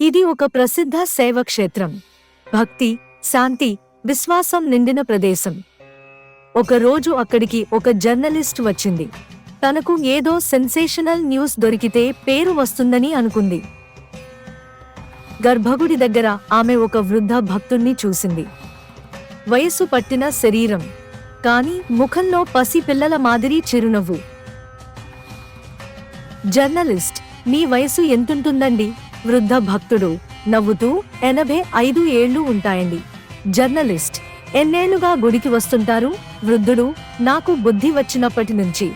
ఇది ఒక ప్రసిద్ధ సేవ క్షేత్రం. భక్తి శాంతి విశ్వాసం నిండిన ప్రదేశం. ఒకరోజు అక్కడికి ఒక జర్నలిస్ట్ వచ్చింది. తనకు ఏదో సెన్సేషనల్ న్యూస్ దొరికితే పేరు వస్తుందని అనుకుంది. గర్భగుడి దగ్గర ఆమె ఒక వృద్ధ భక్తుణ్ణి చూసింది. వయస్సు పట్టిన శరీరం కానీ ముఖంలో పసి పిల్లల మాదిరి చిరునవ్వు. జర్నలిస్ట్ మీ వయసు ఎంతుంటుందండి? వృద్ధ భక్తుడు నవ్వుతూ ఎనభై ఐదు ఏళ్ళు ఉంటాయండి. జర్నలిస్ట్ ఎన్నేళ్ళుగా గుడికి వస్తుంటారు? వృద్ధుడు నాకు బుద్ధి వచ్చినప్పటి నుంచి.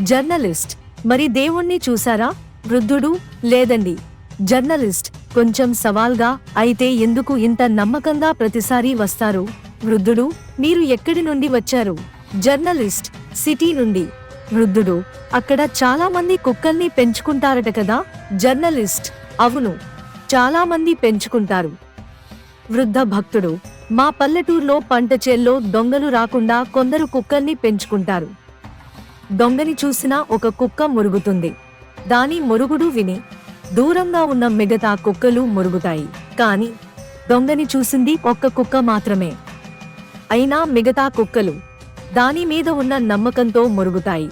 జర్నలిస్ట్ మరి దేవుణ్ణి చూసారా వృద్ధుడు లేదండి. జర్నలిస్ట్ కొంచెం సవాల్గా అయితే ఎందుకు ఇంత నమ్మకంగా ప్రతిసారి వస్తారు? వృద్ధుడు మీరు ఎక్కడి నుండి వచ్చారు? జర్నలిస్ట్ సిటీ నుండి. వృద్ధుడు అక్కడ చాలా మంది కుక్కల్ని పెంచుకుంటారట కదా? జర్నలిస్ట్ అవును చాలామంది పెంచుకుంటారు. వృద్ధ భక్తుడు మా పల్లెటూరులో పంట చేల్లో దొంగలు రాకుండా కొందరు కుక్కల్ని పెంచుకుంటారు. దొంగని చూసినా ఒక కుక్క మురుగుతుంది. దాని మురుగుడు విని దూరంగా ఉన్న మిగతా కుక్కలు మురుగుతాయి. కాని దొంగని చూసింది ఒక్క కుక్క మాత్రమే. అయినా మిగతా కుక్కలు దాని మీద ఉన్న నమ్మకంతో మురుగుతాయి.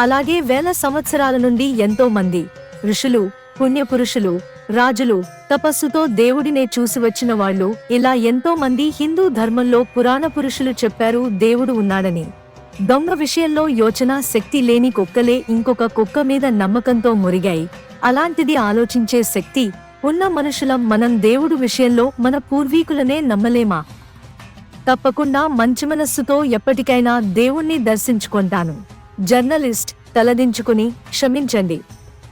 అలాగే వేల సంవత్సరాల నుండి ఎంతో మంది ఋషులు పుణ్యపురుషులు రాజులు తపస్సుతో దేవుడినే చూసి వచ్చిన వాళ్ళు ఇలా ఎంతో మంది హిందూ ధర్మంలో పురాణ పురుషులు చెప్పారు దేవుడు ఉన్నాడని. దొంగ విషయంలో యోచన శక్తి లేని కుక్కలే ఇంకొక కుక్క మీద నమ్మకంతో మురిగాయి. అలాంటిది ఆలోచించే శక్తి ఉన్న మనుషులం మనం దేవుడు విషయంలో మన పూర్వీకులనే నమ్మలేమా? తప్పకుండా మంచి మనస్సుతో ఎప్పటికైనా దేవుణ్ణి దర్శించుకుంటాను. జర్నలిస్ట్ తలదించుకుని క్షమించండి.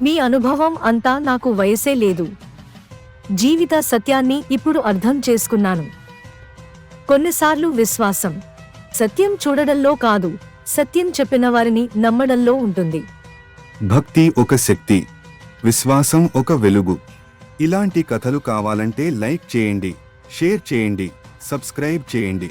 మీ అనుభవం అంతా నాకు వయసే లేదు. జీవిత సత్యాన్ని ఇప్పుడు అర్థం చేసుకున్నాను. కొన్నిసార్లు విశ్వాసం. సత్యం చూడడంలో కాదు సత్యం చెప్పిన వారిని నమ్మడంలో ఉంటుంది. భక్తి ఒక శక్తి విశ్వాసం ఒక వెలుగు. ఇలాంటి కథలు కావాలంటే లైక్ చేయండి షేర్ చేయండి సబ్స్క్రైబ్ చేయండి.